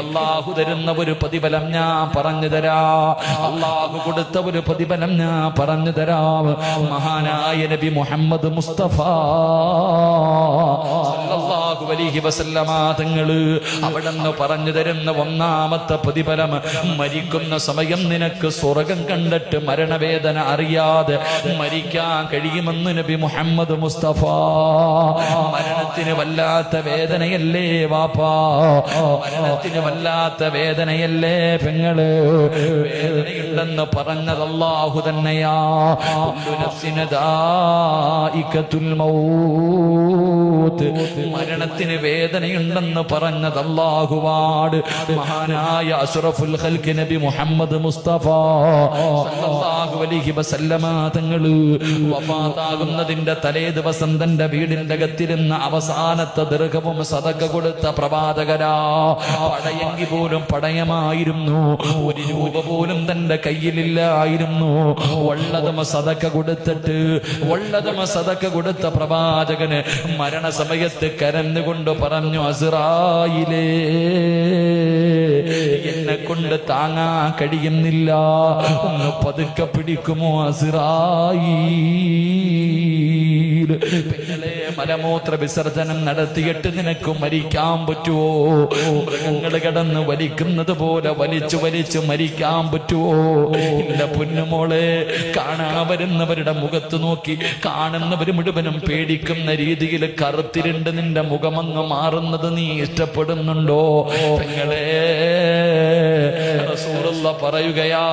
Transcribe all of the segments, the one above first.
അള്ളാഹു തരുന്ന ഒരു പ്രതിഫലം ഞാൻ പറഞ്ഞു തരാ. അള്ളാഹു കൊടുത്ത ഒരു പ്രതിഫലം ഞാൻ പറഞ്ഞു തരാ. മഹാനായ നബി മുഹമ്മദ് മുസ്തഫ അലൈഹി വസല്ലമാതങ്ങൾ അവിടെന്ന് പറഞ്ഞു തരുന്ന ഒന്നാമത്തെ പ്രതിഫലം മരിക്കുന്ന സമയം നിനക്ക് സ്വർഗം കണ്ടിട്ട് മരണവേദന അറിയാതെ മരിക്കാൻ കഴിയുമെന്ന് നബി മുഹമ്മദ് മുസ്തഫ. മരണത്തിന് വല്ലാത്ത വേദനയല്ലേ വാപ്പാ? മരണത്തിന് വല്ലാത്ത വേദനയല്ലേ പെങ്ങൾ? വേദനയുണ്ടെന്ന് പറഞ്ഞത് അല്ലാഹു തന്നെയാ. കുല്ലു മൗത്ത് വേദനയുണ്ടെന്ന് പറഞ്ഞത് അല്ലാഹുവാട് മഹാനായ അഷ്റഫുൽ ഖൽക്ക് നബി മുഹമ്മദ് മുസ്തഫ സല്ലല്ലാഹു അലൈഹി വസല്ലമ തങ്ങൾ വഫാത്താകുന്നതിന്റെ തലേ ദിവസം തന്റെ വീടിന്റെ അകത്തിരുന്ന അവസാനത്തെ ദീർഘവും സതക്ക കൊടുത്ത പ്രവാചകരാ. പടയെങ്കി പോലും പടയമായിരുന്നു. ഒരു രൂപ പോലും തന്റെ കയ്യിലില്ലായിരുന്നു. ഉള്ളതും സതക്ക കൊടുത്തിട്ട് ഉള്ളതും സതക്ക കൊടുത്ത പ്രവാചകന് മരണസമയത്ത് കരന്നുകൊണ്ട് പറഞ്ഞു അസുറായിലേ എന്നെ കൊണ്ട് താങ്ങാ കഴിയുന്നില്ല. ഒന്ന് പതുക്കെ പിടിക്കുമോ അസുറായി? പെങ്ങളെ മലമൂത്ര വിസർജനം നടത്തിയിട്ട് നിനക്ക് മരിക്കാൻ പറ്റുമോ മൃഗങ്ങൾ കടന്ന് വലിക്കുന്നത് പോലെ വലിച്ചു വലിച്ചു മരിക്കാൻ പറ്റുമോ എന്റെ പൊന്നുമോളെ കാണാ വരുന്നവരുടെ മുഖത്ത് നോക്കി കാണുന്നവർ മുഴുവനും പേടിക്കുന്ന രീതിയിൽ കറുത്തിരുണ്ട് നിന്റെ മുഖമങ്ങ് മാറുന്നത് നീ ഇഷ്ടപ്പെടുന്നുണ്ടോ? പെങ്ങളെ റസൂലുള്ള പറയുകയാ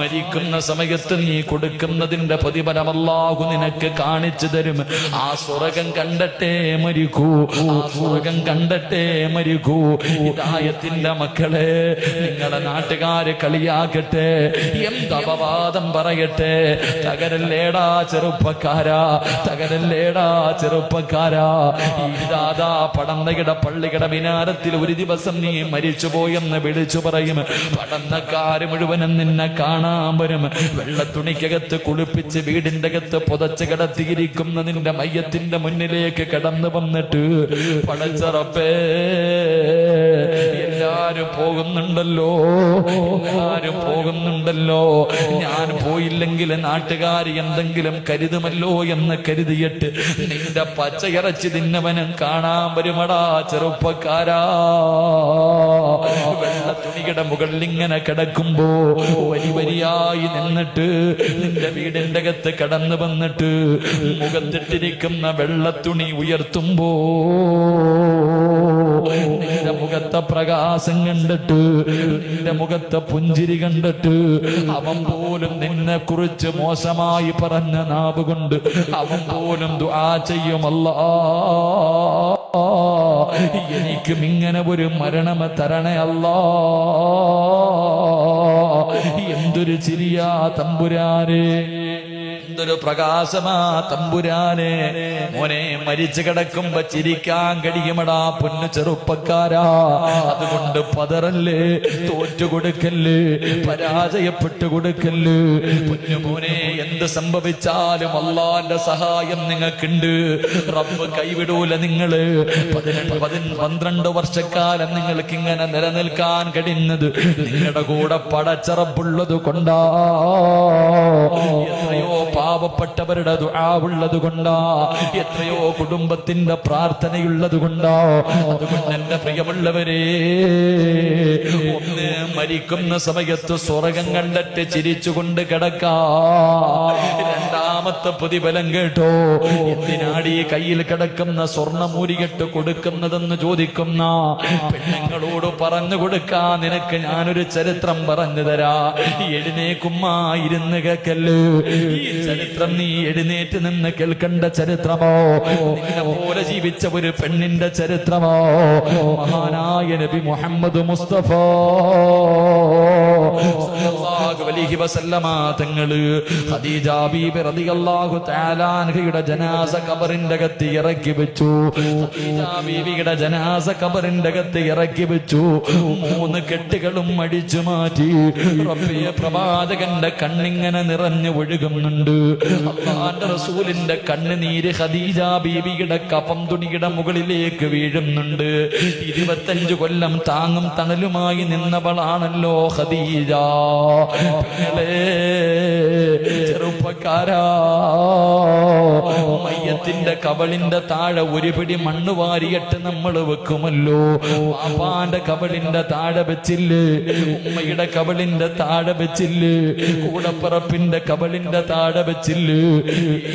മരിക്കുന്ന സമയത്ത് നീ കൊടുക്കുന്നതിന്റെ പ്രതിഫലം അല്ലാഹു നിനക്ക് കാണിച്ചു തരും. ആ സ്വർഗം കണ്ടട്ടെ മരിക്കൂ ആ സ്വർഗം കണ്ടട്ടെ മരിക്കൂ. ഹിദായത്തിന്റെ മക്കളെ നിങ്ങളെ നാട്ടുകാര് കളിയാക്കട്ടെ എന്ത് അപവാദം പറയട്ടെ. തകരല്ലേടാ ചെറുപ്പക്കാരാ തകരല്ലേടാ ചെറുപ്പക്കാരാ. ദാദാ പടന്നകിട പള്ളികട മിനാരത്തിൽ ഒരു ദിവസം നീ മരിച്ചുപോയെന്ന് വിളിച്ചു പറയും. പടന്നക്കാര് മുഴുവനും നിന്നെ കാണാൻ വരും. വെള്ളത്തുണിക്കകത്ത് കുളിപ്പിച്ച് വീടിന്റെ അകത്ത് പുതച്ച് കിടത്തിയിരിക്കുന്ന നിന്റെ മയ്യത്തിന്റെ മുന്നിലേക്ക് കടന്നു വന്നിട്ട് പടച്ചറപ്പേ എല്ലാരും പോകുന്നുണ്ടല്ലോ എല്ലാരും പോകുന്നുണ്ടല്ലോ. ഞാൻ പോയില്ലെങ്കിൽ നാട്ടുകാർ എന്തെങ്കിലും കരുതുമല്ലോ എന്ന് കരുതിയിട്ട് നിന്റെ പച്ചയിറച്ചി തിന്നവനും കാണാൻ വരുമടാ ചെറുപ്പക്കാരാ. വെള്ള തുണിയുടെ മുകളിൽ ഇങ്ങനെ കിടക്കുമ്പോ വരി വരിയായി നിന്നിട്ട് നിന്റെ വീടിന്റെ അകത്ത് കടന്നു വന്നിട്ട് മുഖത്തിട്ടിരിക്കുന്ന വെള്ളത്തുണി ഉയർത്തുമ്പോ നിന്റെ മുഖത്തെ പ്രകാശം കണ്ടിട്ട് നിന്റെ മുഖത്തെ പുഞ്ചിരി കണ്ടിട്ട് അവൻ പോലും നിന്നെ കുറിച്ച് മോശമായി പറഞ്ഞ നാവുകൊണ്ട് അവൻ പോലും ദുആ ചെയ്യുമല്ല എനിക്കും ഇങ്ങനെ ഒരു മരണം തരണേ അല്ലോ. എന്തൊരു ചിരിയാ തമ്പുരാനേ. എന്തൊരു പ്രകാശമാ തമ്പുരാനെ. മോനെ മരിച്ചു കിടക്കുമ്പോ ചിരിക്കാൻ കഴിയുമടാ പൊന്നു ചെറുപ്പക്കാരാ. അതുകൊണ്ട് പതറല്ലേ തോറ്റു കൊടുക്കല്ലേ പരാജയപ്പെട്ടു കൊടുക്കല്ലേ. പൊന്നു മോനെ എന്ത് സംഭവിച്ചാലും അള്ളാന്റെ സഹായം നിങ്ങൾക്കുണ്ട്. റബ്ബ് കൈവിടൂല നിങ്ങൾ. പന്ത്രണ്ട് വർഷക്കാലം നിങ്ങൾക്ക് ഇങ്ങനെ നിലനിൽക്കാൻ കഴിയുന്നത് നിങ്ങളുടെ കൂടെ പടച്ചറപ്പുള്ളത് കൊണ്ടാ. എത്രയോ പാവപ്പെട്ടവരുടെ ദുആവുള്ളത് കൊണ്ടാ എത്രയോ കുടുംബത്തിന്റെ പ്രാർത്ഥനയുള്ളത് കൊണ്ടാ അതുകൊണ്ട് എന്റെ പ്രിയമുള്ളവരെ ഒന്ന് മരിക്കുന്ന സമയത്ത് സ്വർഗം കണ്ടിട്ട് ചിരിച്ചുകൊണ്ട് കിടക്കാ. രണ്ടാമത്തെ പ്രതിഫലം കേട്ടോ? എന്തിനാടി കയ്യിൽ കിടക്കുന്ന സ്വർണമൂരികെട്ട് കൊടുക്കുന്നതെന്ന് ചോദിക്കുന്ന? പെണ്ണുങ്ങളോട് പറഞ്ഞു കൊടുക്കാ നിനക്ക് ഞാനൊരു ചരിത്രം പറഞ്ഞു തരാ. എഴുന്നേക്കുമ്മ ഇരുന്ന് കേക്കല്ലേ. ഈ ചരിത്രം നീ എഴുന്നേറ്റ് നിന്ന് കേൾക്കേണ്ട ചരിത്രമോ? പോലെ ജീവിച്ച ഒരു പെണ്ണിന്റെ ചരിത്രമോ? മഹാനായ നബി മുഹമ്മദ് മുസ്തഫ. സല്ലല്ലാഹു അലൈഹി വസല്ലമ തങ്ങൾ ഖദീജ ബീബി തആല അൻഹയുടെ ജനാസ ഖബറിന്റെ അകത്ത് ഇറക്കി വെച്ചു. ഖദീജ ബീബിയുടെ ജനാസ ഖബറിന്റെ അകത്ത് ഇറക്കി വെച്ചു. മൂന്ന് കെട്ടുകളും അടിച്ചു മാറ്റി. റബ്ബിയെ പ്രവാചകന്റെ കണ്ണിങ്ങനെ നിറഞ്ഞു ഒഴുകുന്നുണ്ട്. അള്ളാന്റെ റസൂലിന്റെ കണ്ണുനീര് ഖദീജ ബീവിയുടെ കഫം തുണിയുടെ മുകളിലേക്ക് വീഴുന്നുണ്ട്. ഇരുപത്തഞ്ചു കൊല്ലം താങ്ങും തണലുമായി നിന്നവളാണല്ലോ ഖദീജ. മയ്യത്തിന്റെ കവളിന്റെ താഴെ ഒരു പിടി മണ്ണ് വാരിയിട്ട് നമ്മൾ വെക്കുമല്ലോ. പാപ്പാന്റെ കവളിന്റെ താഴെ വെച്ചില്ലേ? ഉമ്മയുടെ കവളിന്റെ താഴെ വെച്ചില്ലേ? കൂടപ്പറപ്പിന്റെ കവളിന്റെ താഴെ വെച്ചില്ലേ?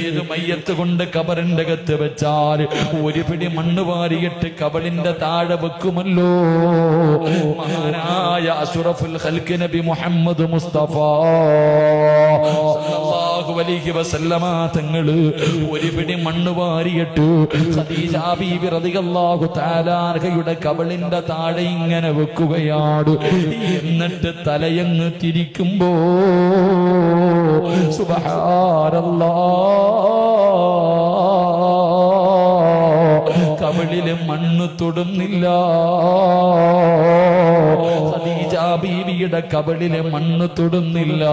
ഏത് മയ്യത്ത് കൊണ്ട് കബറിന്റെ അകത്ത് വെച്ചാൽ ഒരു പിടി മണ്ണ് വാരിയിട്ട് കവളിന്റെ താഴെ വെക്കുമല്ലോ. മഹാനായ അസുറഫുൽ ഖൽക്ക് നബി മുഹമ്മദ് മുസ്തഫ. തങ്ങൾ ഒരു പിടി മണ്ണ് വാരിയിട്ട് അൻഹയുടെ കവളിന്റെ താഴെ ഇങ്ങനെ വെക്കുകയാണ്. എന്നിട്ട് തലയങ്ങ് തിരിക്കുമ്പോ സുബ്ഹാനല്ലാഹ് കവളിൽ മണ്ണ് തൊടുന്നില്ല. ഖദീജ കബളിലെ മണ്ണ് തൊടുന്നില്ല.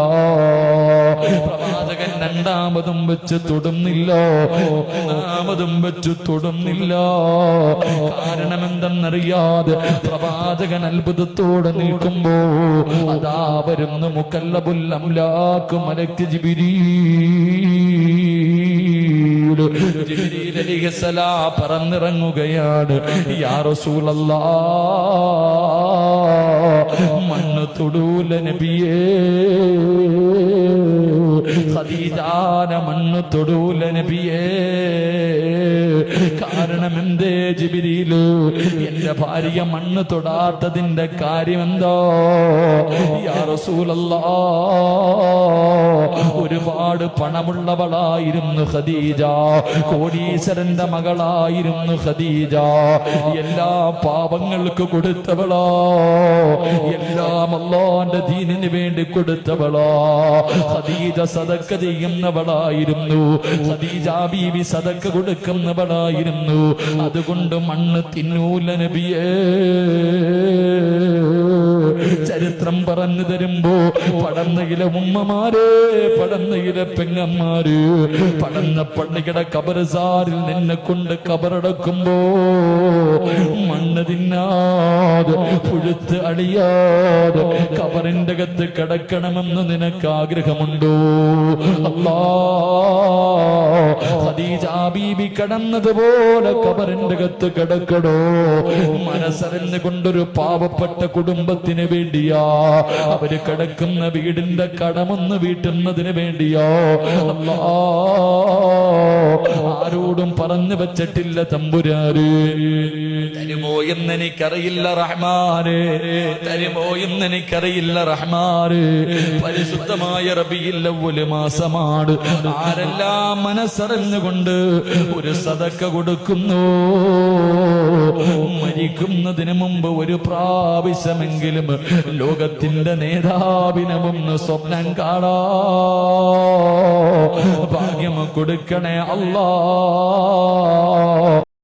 പ്രവാചകൻ രണ്ടാമതും വെച്ച് തൊടുന്നില്ല. മൂന്നാമതും വെച്ച് തൊടുന്നില്ല. കാരണം എന്തെന്നറിയാതെ പ്രവാചകൻ അത്ഭുതത്തോടെ നിൽക്കുമ്പോ അതാ വരുന്നു മുക്കല്ലബുൽ അംലാക്ക് മലക്ക് ജിബിരീ. പറന്നിറങ്ങുകയാണ്. യാ റസൂലല്ലാ. മണ്ണ് തൊടൂല നബിയേ. ഖദീജാന മണ്ണ് തൊടൂല നബിയേ. കാരണം എന്തേ ജിബിരിയിൽ എന്റെ ഭാര്യ മണ്ണ് തൊടാത്തതിന്റെ കാര്യം എന്തോ ഒരുപാട് പണമുള്ളവളായിരുന്നു ഖദീജ. കോടീശ്വരന്റെ മകളായിരുന്നു ഖദീജ. എല്ലാ പാപങ്ങൾക്ക് കൊടുത്തവളോ? എല്ലാം അള്ളാന്റെ ദീനിന് വേണ്ടി കൊടുത്തവളോ? ഖദീജ സദക്ക ചെയ്യുന്നവളായിരുന്നു. ബീവി സദക്ക കൊടുക്കുന്നവളായിരുന്നു. അതുകൊണ്ട് മണ്ണ് തിന്നൂല നബിയേ. ചരിത്രം പറഞ്ഞു തരുമ്പോ പടന്നയിലെ ഉമ്മമാരെ പടന്നയിലെ പെങ്ങന്മാര് പടന്ന പള്ളിയുടെ കബറസാറിൽ നിന്നെ കൊണ്ട് കബറടക്കുമ്പോ മണ്ണ് തിന്നാതെ പുഴുത്ത് അളിയാതെ കബറിന്റെ അകത്ത് കിടക്കണമെന്ന് നിനക്ക് ആഗ്രഹമുണ്ടോ അല്ലാ ഖദീജ ബീബി കടന്നതുപോലെ കബറിന്റെ അകത്ത് കിടക്കടോ? മനസ്സറിഞ്ഞു കൊണ്ടൊരു പാവപ്പെട്ട കുടുംബത്തിന് വേണ്ടിയാ? അവർ കിടക്കുന്ന വീടിന്റെ കടമൊന്ന് വീട്ടുന്നതിന് വേണ്ടിയോ? ആരോടും പറഞ്ഞു വെച്ചിട്ടില്ല തമ്പുരാര് തരുമോ എന്ന് എനിക്കറിയില്ല റഹ്മാന്. തരുമോ എന്ന് എനിക്കറിയില്ല റഹ്മാന്. പരിശുദ്ധമായ റബിയില്ല ഒരു മാസമാണ്. ആരെല്ലാം മനസ്സറിഞ്ഞുകൊണ്ട് ഒരു സതക്ക കൊടുക്കുന്നു. മരിക്കുന്നതിന് മുമ്പ് ഒരു പ്രാവശ്യമെങ്കിലും ലോകത്തിന്റെ നേതാവിനെ സ്വപ്നം കാണാ. ഭാഗ്യം കൊടുക്കണേ അല്ലാ.